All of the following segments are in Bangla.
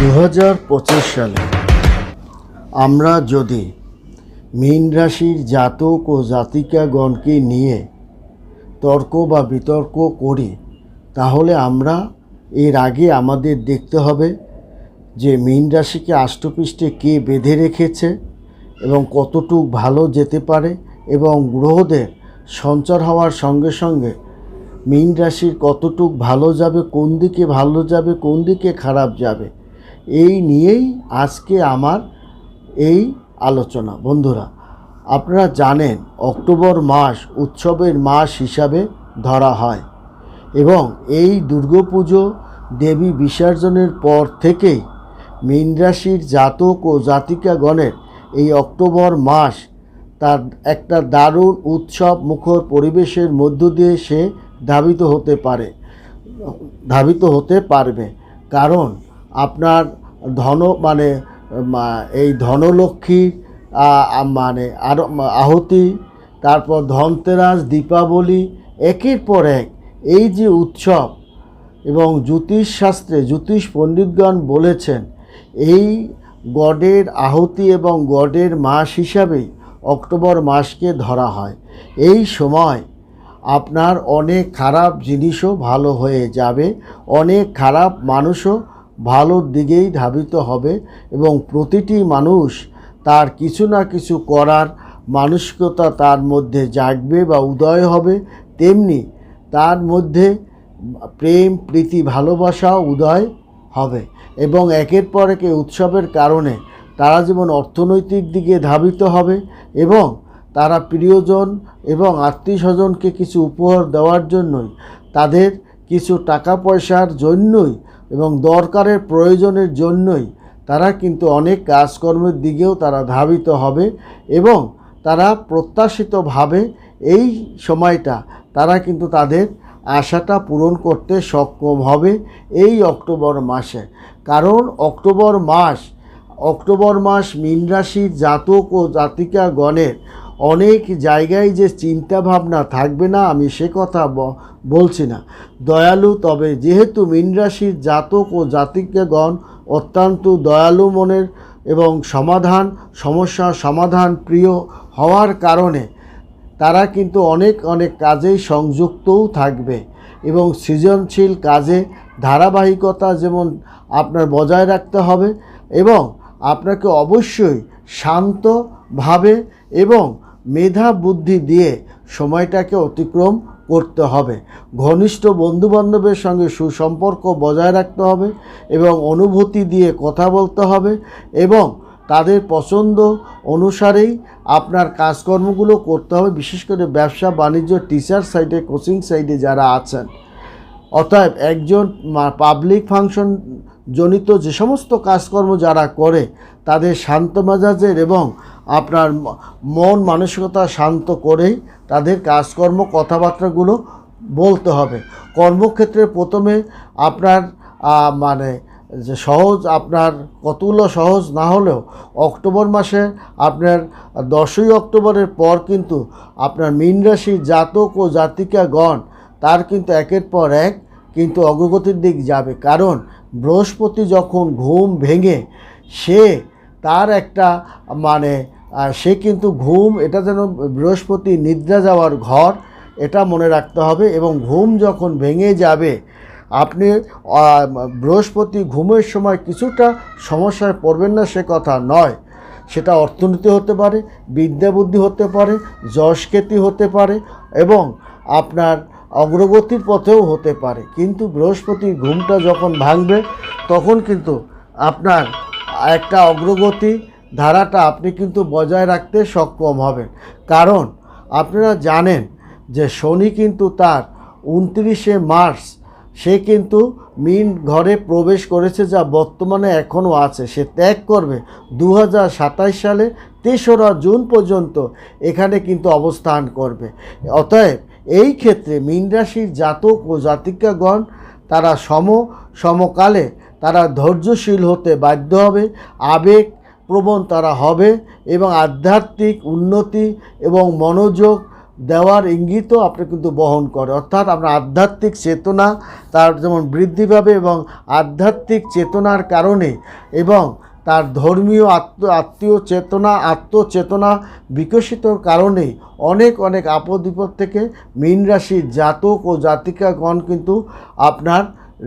দু হাজার পঁচিশ সালে আমরা যদি মীন রাশির জাতক ও জাতিকাগণকে নিয়ে তর্ক বা বিতর্ক করি, তাহলে আমরা এর আগে আমাদের দেখতে হবে যে মীন রাশিকে আষ্টপৃষ্ঠে কে বেঁধে রেখেছে এবং কতটুক ভালো যেতে পারে এবং গ্রহদের সঞ্চার হওয়ার সঙ্গে সঙ্গে মীন রাশির কতটুক ভালো যাবে, কোন দিকে ভালো যাবে, কোন দিকে খারাপ যাবে এই নিয়েই আজকে আমার এই আলোচনা। বন্ধুরা, আপনারা জানেন, অক্টোবর মাস উৎসবের মাস হিসাবে ধরা হয় এবং এই দুর্গাপুজো দেবী বিসর্জনের পর থেকেই মীন রাশির জাতক ও জাতিকাগণের এই অক্টোবর মাস তার একটা দারুণ উৎসব মুখর পরিবেশের মধ্য দিয়ে সে ধাবিত হতে পারে, ধাবিত হতে পারবে। কারণ আপনার ধন মানে এই ধনলক্ষ্মী মানে আরও আহতি, তারপর ধনতেরাস, দীপাবলি, একের পর এক এই যে উৎসব এবং জ্যোতিষ শাস্ত্রে জ্যোতিষ পণ্ডিতগণ বলেছেন, এই গডের আহুতি এবং গডের মাস হিসাবেই অক্টোবর মাসকে ধরা হয়। এই সময় আপনার অনেক খারাপ জিনিসও ভালো হয়ে যাবে, অনেক খারাপ মানুষও ভালোর দিকেই ধাবিত হবে এবং প্রতিটি মানুষ তার কিছু না কিছু করার মানসিকতা তার মধ্যে জাগবে বা উদয় হবে। তেমনি তার মধ্যে প্রেম, প্রীতি, ভালোবাসা উদয় হবে এবং একের পর একে উৎসবের কারণে তারা যেমন অর্থনৈতিক দিকে ধাবিত হবে এবং তারা প্রিয়জন এবং আত্মীয় স্বজনকে কিছু উপহার দেওয়ার জন্যই, তাদের কিছু টাকা পয়সার জন্যই এবং দরকারের প্রয়োজনের জন্যই তারা কিন্তু অনেক কাজকর্মের দিকেও তারা ধাবিত হবে এবং তারা প্রত্যাশিতভাবে এই সময়টা তারা কিন্তু তাদের আশাটা পূরণ করতে সক্ষম হবে এই অক্টোবর মাসে। কারণ অক্টোবর মাস অক্টোবর মাস মীন রাশির জাতক ও জাতিকা গণের অনেক জায়গায় যে চিন্তা ভাবনা থাকবে না, আমি সে কথা বলছি না। দয়ালু, তবে যেহেতু মীন রাশির জাতক ও জাতিকাগণ অত্যন্ত দয়ালু মনের এবং সমাধান, সমস্যার সমাধান প্রিয় হওয়ার কারণে, তারা কিন্তু অনেক অনেক কাজেই সংযুক্তও থাকবে এবং সৃজনশীল কাজে ধারাবাহিকতা যেমন আপনার বজায় রাখতে হবে এবং আপনাকে অবশ্যই শান্তভাবে এবং মেধা বুদ্ধি দিয়ে সময়টাকে অতিক্রম করতে হবে। ঘনিষ্ঠ বন্ধুবান্ধবের সঙ্গে সুসম্পর্ক বজায় রাখতে হবে এবং অনুভূতি দিয়ে কথা বলতে হবে এবং তাদের পছন্দ অনুসারেই আপনার কাজকর্মগুলো করতে হবে, বিশেষ করে ব্যবসা, বাণিজ্য টিচার সাইডে কোচিং সাইডে যারা আছেন। অতএব একজন পাবলিক ফাংশন জনিত যে সমস্ত কাজকর্ম যারা করে, তাদের শান্ত মেজাজের এবং আপনার মন মানসিকতা শান্ত করেই তাদের কাজকর্ম, কথাবার্তাগুলো বলতে হবে। কর্মক্ষেত্রে প্রথমে আপনার মানে যে সহজ আপনার, কতগুলো সহজ না হলেও অক্টোবর মাসে আপনার দশই অক্টোবরের পর কিন্তু আপনার মীন রাশির জাতক ও জাতিকাগণ, তার কিন্তু একের পর এক কিন্তু অগ্রগতির দিক যাবে। কারণ বৃহস্পতি যখন ঘুম ভেঙে, সে তার একটা মানে আহ, সে কিন্তু ঘুম এটা যেন বৃহস্পতি নিদ্রা যাওয়ার ঘর এটা মনে রাখতে হবে এবং ঘুম যখন ভেঙে যাবে আপনি বৃহস্পতি ঘুমের সময় কিছুটা সমস্যায় পড়বেন না সে কথা নয়। সেটা অর্থনীতি হতে পারে বিদ্যা বুদ্ধি হতে পারে যশকেতি হতে পারে এবং আপনার অগ্রগতির পথেও হতে পারে। কিন্তু বৃহস্পতির ঘুমটা যখন ভাঙবে তখন কিন্তু আপনার একটা অগ্রগতি ধারাটা আপনি কিন্তু বজায় রাখতে সক্ষম হবেন। কারণ আপনারা জানেন যে শনি কিন্তু তার উনত্রিশে মার্চ, সে কিন্তু মিন ঘরে প্রবেশ করেছে যা বর্তমানে এখনও আছে। সে ত্যাগ করবে দু সালে তেসরা জুন পর্যন্ত এখানে কিন্তু অবস্থান করবে। অতএব এই ক্ষেত্রে মীন রাশির জাতক ও জাতিকাগণ তারা সম, সমকালে তারা ধৈর্যশীল হতে বাধ্য হবে। আবেগ প্রবণ তারা হবে এবং আধ্যাত্মিক উন্নতি এবং মনোযোগ দেওয়ার ইঙ্গিতও আপনি কিন্তু বহন করে। অর্থাৎ আপনার আধ্যাত্মিক চেতনা তার যেমন বৃদ্ধি পাবে এবং আধ্যাত্মিক চেতনার কারণে এবং তার ধর্মীয় আত্ম, আত্মীয় চেতনা, আত্মচেতনা বিকশিতর কারণে অনেক অনেক আপদ বিপদ থেকে মীন রাশির জাতক ও জাতিকাগণ কিন্তু আপনার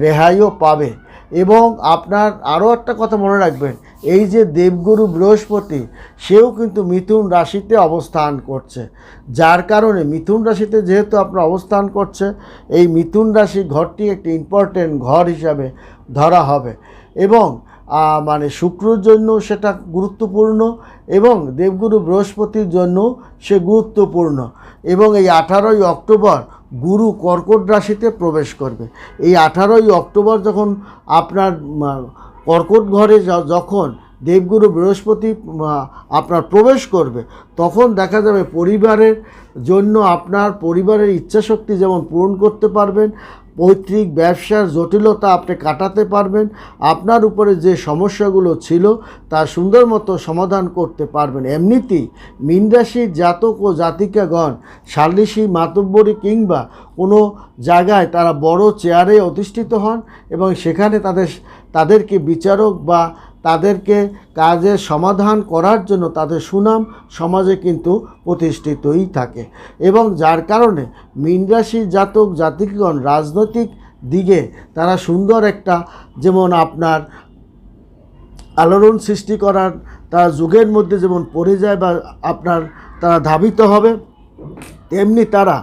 রেহাইও পাবে। এবং আপনার আরও একটা কথা মনে রাখবেন, এই যে দেবগুরু বৃহস্পতি, সেও কিন্তু মিথুন রাশিতে অবস্থান করছে। যার কারণে মিথুন রাশিতে যেহেতু আপনার অবস্থান করছে, এই মিথুন রাশি ঘরটি একটি ইম্পর্টেন্ট ঘর হিসাবে ধরা হবে। এবং মানে শুক্রর জন্য সেটা গুরুত্বপূর্ণ এবং দেবগুরু বৃহস্পতির জন্য সে গুরুত্বপূর্ণ। এবং এই আঠারোই অক্টোবর গুরু কর্কট রাশিতে প্রবেশ করবে। এই আঠারোই অক্টোবর যখন আপনার কর্কট ঘরে যখন দেবগুরু বৃহস্পতি আপনার প্রবেশ করবে, তখন দেখা যাবে পরিবারের জন্য আপনার পরিবারের ইচ্ছাশক্তি যেমন পূরণ করতে পারবেন পৈতৃক ব্যবসার জটিলতা আপনি কাটাতে পারবেন, আপনার উপরে যে সমস্যাগুলো ছিল তা সুন্দর মতো সমাধান করতে পারবেন। এমনিতেই মীন রাশির জাতক ও জাতিকাগণ, সালিসি, মাতব্বরী কিংবা কোনো জায়গায় তারা বড় চেয়ারে অধিষ্ঠিত হন এবং সেখানে তাদের, তাদেরকে বিচারক বা তাদেরকে কাজের সমাধান করার জন্য তাদের সুনাম সমাজে কিন্তু প্রতিষ্ঠিতই থাকে। এবং যার কারণে মীন রাশির জাতক জাতিকগণ রাজনৈতিক দিকে তারা সুন্দর একটা যেমন আপনার আলোড়ন সৃষ্টি করার তার যুগের মধ্যে যেমন পড়ে যায় বা আপনার তারা ধাবিত হবে, তেমনি তারা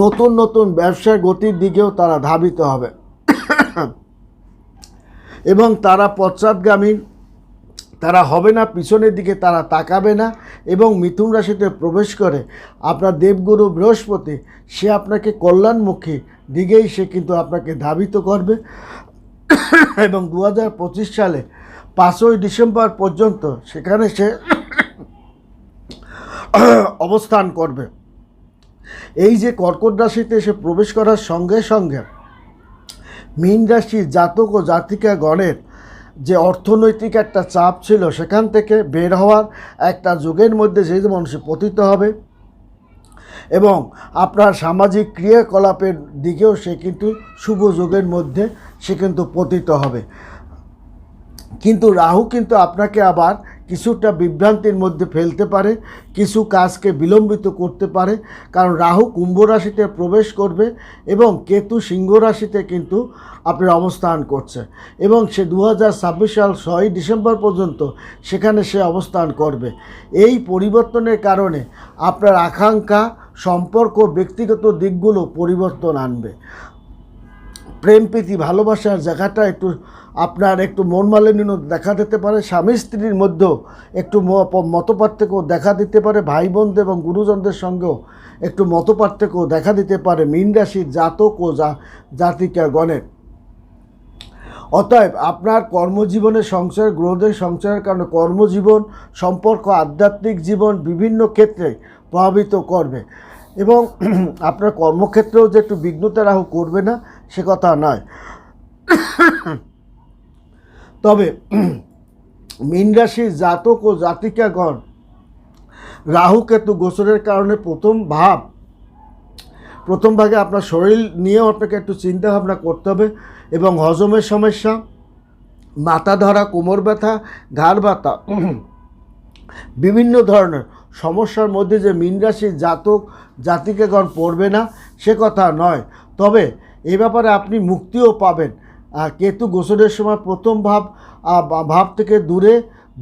নতুন নতুন ব্যবসার গতির দিকেও তারা ধাবিত হবে। এবং তারা পশ্চাৎগামী, তারা হবে না, পিছনের দিকে তারা তাকাবে না এবং মিথুন রাশিতে প্রবেশ করে আপনার দেবগুরু বৃহস্পতি, সে আপনাকে কল্যাণমুখী দিকেই সে কিন্তু আপনাকে ধাবিত করবে। এবং দু হাজার পঁচিশ সালে পাঁচই ডিসেম্বর পর্যন্ত সেখানে সে অবস্থান করবে। এই যে কর্কট রাশিতে সে প্রবেশ করার সঙ্গে সঙ্গে মীন রাশির জাতক ও জাতিকা গণের যে অর্থনৈতিক একটা চাপ ছিল সেখান থেকে বের হওয়ার একটা যুগের মধ্যে যে যে মানুষ পতিত হবে এবং আপনার সামাজিক ক্রিয়াকলাপের দিকেও সে কিন্তু শুভ যুগের মধ্যে সে কিন্তু পতিত হবে। কিন্তু রাহু কিন্তু আপনাকে আবার কিছুটা বিভ্রান্তির মধ্যে ফেলতে পারে, কিছু কাজকে বিলম্বিত করতে পারে, কারণ রাহু কুম্ভ রাশিতে প্রবেশ করবে এবং কেতু সিংহ রাশিতে কিন্তু আপনার অবস্থান করছে এবং সে দু হাজার ছাব্বিশ সাল ছয়ই ডিসেম্বর পর্যন্ত সেখানে সে অবস্থান করবে। এই পরিবর্তনের কারণে আপনার আকাঙ্ক্ষা, সম্পর্ক, ব্যক্তিগত দিকগুলো পরিবর্তন আনবে। প্রেম, প্রীতি, ভালোবাসার জায়গাটা একটু আপনার একটু মন মালিন্য দেখা দিতে পারে, স্বামী স্ত্রীর মধ্যেও একটু মতপার্থক্য দেখা দিতে পারে ভাই বোনদের এবং গুরুজনদের সঙ্গেও একটু মতপার্থক্য দেখা দিতে পারে, মীন রাশির জাতক ও জাতিকা গণের। অতএব আপনার কর্মজীবনের সংসার গ্রহদের সংসারের কারণে কর্মজীবন, সম্পর্ক, আধ্যাত্মিক জীবন বিভিন্ন ক্ষেত্রে প্রভাবিত করবে। এবং আপনার কর্মক্ষেত্রেও যে একটু বিঘ্নতা রাহু করবে না সে কথা নয়। তবে মীন রাশির জাতক ও জাতিকাগণ রাহু কেতু গোচরের কারণে প্রথম ভাব, প্রথম ভাগে আপনার শরীর নিয়েও আপনাকে একটু চিন্তা ভাবনা করতে হবে এবং হজমের সমস্যা, মাথা ধরা, কোমর ব্যথা, ঘাড় ব্যথা, বিভিন্ন ধরনের সমস্যার মধ্যে যে মীন রাশির জাতক জাতিকেগণ পড়বে না, সে কথা নয়। তবে এ ব্যাপারে আপনি মুক্তিও পাবেন। কেতু গোসলের সময় প্রথম ভাব ভাব থেকে দূরে,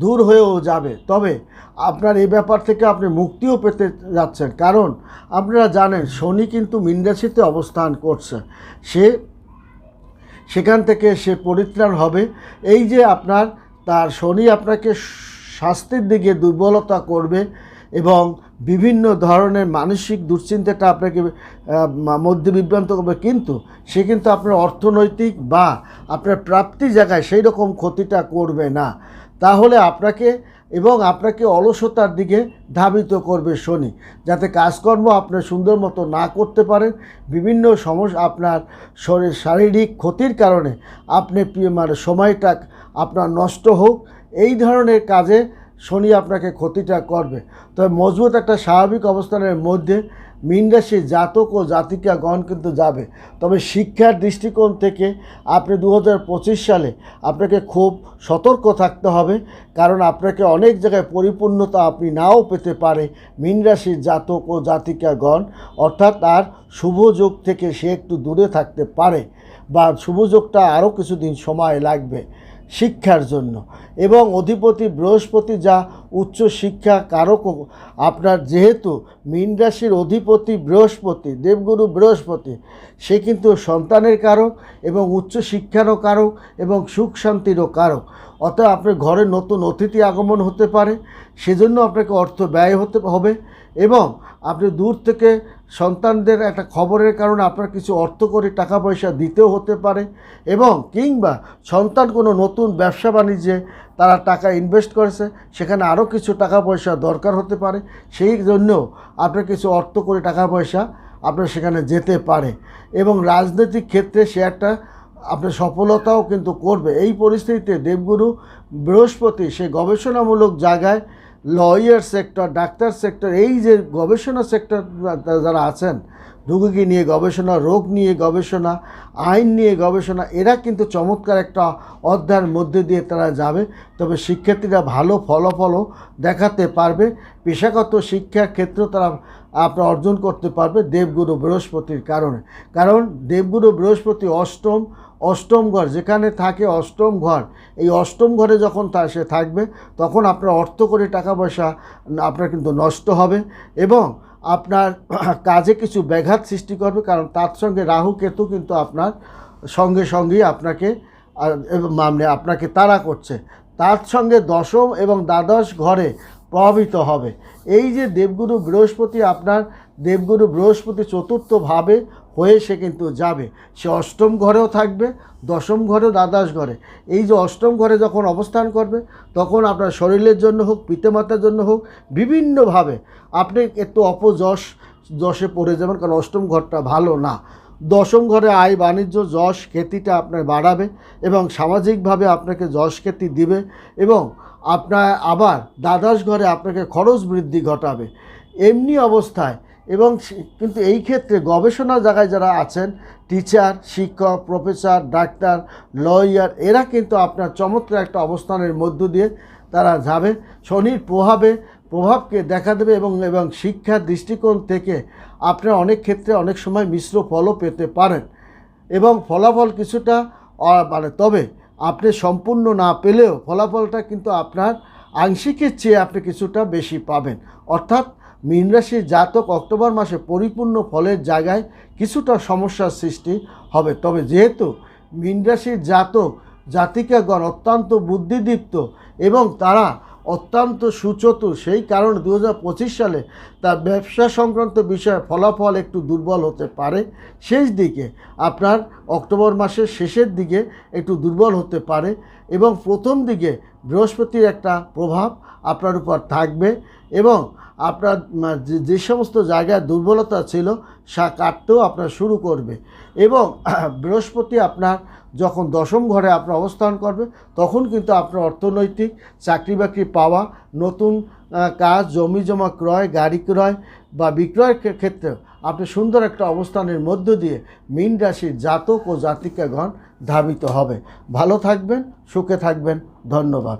দূর হয়েও যাবে। তবে আপনার এই ব্যাপার থেকে আপনি মুক্তিও পেতে যাচ্ছেন। কারণ আপনারা জানেন, শনি কিন্তু মীন রাশিতে অবস্থান করছে। সে সেখান থেকে সে পরিত্রাণ হবে। এই যে আপনার, তার শনি আপনাকে স্বাস্থ্যের দিকে দুর্বলতা করবে এবং বিভিন্ন ধরনের মানসিক দুশ্চিন্তাটা আপনাকে মধ্যে বিভ্রান্ত করবে। কিন্তু সে কিন্তু আপনার অর্থনৈতিক বা আপনার প্রাপ্তি জায়গায় সেই রকম ক্ষতিটা করবে না। তাহলে আপনাকে এবং আপনাকে অলসতার দিকে ধাবিত করবে শনি, যাতে কাজকর্ম আপনার সুন্দর মতো না করতে পারেন। বিভিন্ন সমস্যা আপনার শরীর, শারীরিক ক্ষতির কারণে আপনি মানে সময়টা আপনার নষ্ট হোক। এই ধরনের কাজে শনি আপনাকে ক্ষতিটা করবে। তবে মজবুত একটা স্বাভাবিক অবস্থানের মধ্যে মীন রাশির জাতক ও জাতিকাগণ কিন্তু যাবে। তবে শিক্ষার দৃষ্টিকোণ থেকে আপনি দু হাজার পঁচিশ সালে আপনাকে খুব সতর্ক থাকতে হবে, কারণ আপনাকে অনেক জায়গায় পরিপূর্ণতা আপনি নাও পেতে পারে মীন রাশির জাতক ও জাতিকাগণ। অর্থাৎ তার শুভ যোগ থেকে সে একটু দূরে থাকতে পারে বা শুভ যোগটা আরও কিছুদিন সময় লাগবে। শিক্ষার জন্য। এবং অধিপতি বৃহস্পতি যা উচ্চ শিক্ষা কারক আপনার যেহেতু মীন রাশির অধিপতি বৃহস্পতি, দেবগুরু বৃহস্পতি, সে কিন্তু সন্তানের কারক এবং উচ্চ শিক্ষারও কারক এবং সুখ শান্তিরও কারক। অতএব আপনার ঘরে নতুন অতিথি আগমন হতে পারে, সেজন্য আপনাকে অর্থ ব্যয় হতে হবে এবং আপনি দূর থেকে সন্তানদের একটা খবরের কারণে আপনার কিছু অর্থ করে টাকা পয়সা দিতেও হতে পারে এবং কিংবা সন্তান কোনো নতুন ব্যবসা বাণিজ্যে তারা টাকা ইনভেস্ট করেছে, সেখানে আরও কিছু টাকা পয়সা দরকার হতে পারে, সেই জন্য আপনার কিছু অর্থ করে টাকা পয়সা আপনার সেখানে যেতে পারে এবং রাজনৈতিক ক্ষেত্রে সে একটা আপনার সফলতাও কিন্তু করবে। এই পরিস্থিতিতে দেবগুরু বৃহস্পতি সে গবেষণামূলক জায়গায় লয়ার সেক্টর ডাক্তার সেক্টর এই যে গবেষণা সেক্টর যারা আছেন রোগীকে নিয়ে গবেষণা, রোগ নিয়ে গবেষণা, আইন নিয়ে গবেষণা, এরা কিন্তু চমৎকার একটা অধ্যায়ের মধ্যে দিয়ে তারা যাবে। তবে শিক্ষার্থীরা ভালো ফলাফলও দেখাতে পারবে। পেশাগত শিক্ষার ক্ষেত্রে তারা আপনার অর্জন করতে পারবে দেবগুরু বৃহস্পতির কারণে। কারণ দেবগুরু বৃহস্পতি অষ্টম অষ্টম ঘর, যেখানে থাকে অষ্টম ঘর, এই অষ্টম ঘরে যখন তা, সে থাকবে, তখন আপনার অর্থ করে টাকা পয়সা, আপনার কিন্তু নষ্ট হবে এবং আপনার কাজে কিছু ব্যাঘাত সৃষ্টি করবে, কারণ তার সঙ্গে রাহু কেতু কিন্তু আপনার সঙ্গে সঙ্গেই আপনাকে মানে আপনাকে তাড়া করছে। তার সঙ্গে দশম এবং দ্বাদশ ঘরে প্রভাবিত হবে। এই যে দেবগুরু বৃহস্পতি, আপনার দেবগুরু বৃহস্পতি চতুর্থভাবে হয়ে সে কিন্তু যাবে। সে অষ্টম ঘরেও থাকবে, দশম ঘরেও দ্বাদশ ঘরে। এই যে অষ্টম ঘরে যখন অবস্থান করবে, তখন আপনার শরীরের জন্য হোক, পিতামাতার জন্য হোক, বিভিন্নভাবে আপনি একটু অপযশ, যশে পড়ে যাবেন কারণ অষ্টম ঘরটা ভালো না। দশম ঘরে আয়, বাণিজ্য, যশ, খ্যাতিটা আপনার বাড়াবে এবং সামাজিকভাবে আপনাকে যশ, খ্যাতি দিবে এবং আপনার আবার দ্বাদশ ঘরে আপনাকে খরচ বৃদ্ধি ঘটাবে। এমনি অবস্থায় এবং কিন্তু এই ক্ষেত্রে গবেষণা জায়গায় যারা আছেন টিচার শিক্ষক প্রফেসর ডাক্তার লয়ার এরা কিন্তু আপনার চমৎকার একটা অবস্থানের মধ্য দিয়ে তারা যাবে। শনির প্রভাবে, প্রভাবকে দেখা দেবে এবং এবং শিক্ষার দৃষ্টিকোণ থেকে আপনারা অনেক ক্ষেত্রে অনেক সময় মিশ্র ফলও পেতে পারেন। এবং ফলাফল কিছুটা মানে তবে আপনি সম্পূর্ণ না পেলেও ফলাফলটা কিন্তু আপনার আংশিকের চেয়ে আপনি কিছুটা বেশি পাবেন। অর্থাৎ মীন রাশির জাতক অক্টোবর মাসে পরিপূর্ণ ফলের জায়গায় কিছুটা সমস্যার সৃষ্টি হবে। তবে যেহেতু মীন রাশির জাতক জাতিকাগণ অত্যন্ত বুদ্ধিদীপ্ত এবং তারা অত্যন্ত সুচতুর, সেই কারণে দু হাজার পঁচিশ সালে তার ব্যবসা সংক্রান্ত বিষয়ে ফলাফল একটু দুর্বল হতে পারে। শেষ দিকে আপনার অক্টোবর মাসের শেষের দিকে একটু দুর্বল হতে পারে। এবং প্রথম দিকে বৃহস্পতির একটা প্রভাব আপনার উপর থাকবে এবং আপনার যে- সমস্ত জায়গায় দুর্বলতা ছিল, সা কাটতেও আপনার শুরু করবে। এবং বৃহস্পতি আপনার যখন দশম ঘরে আপনার অবস্থান করবে, তখন কিন্তু আপনার অর্থনৈতিক চাকরি বাকরি পাওয়া, নতুন কাজ জমি জমা ক্রয়, গাড়ি ক্রয় বা বিক্রয়ের ক্ষে- ক্ষেত্রে আপনি সুন্দর একটা অবস্থানের মধ্য দিয়ে মীন রাশির জাতক ও জাতিকাগণ ধাবিত হবে। ভালো থাকবেন সুখে থাকবেন। ধন্যবাদ।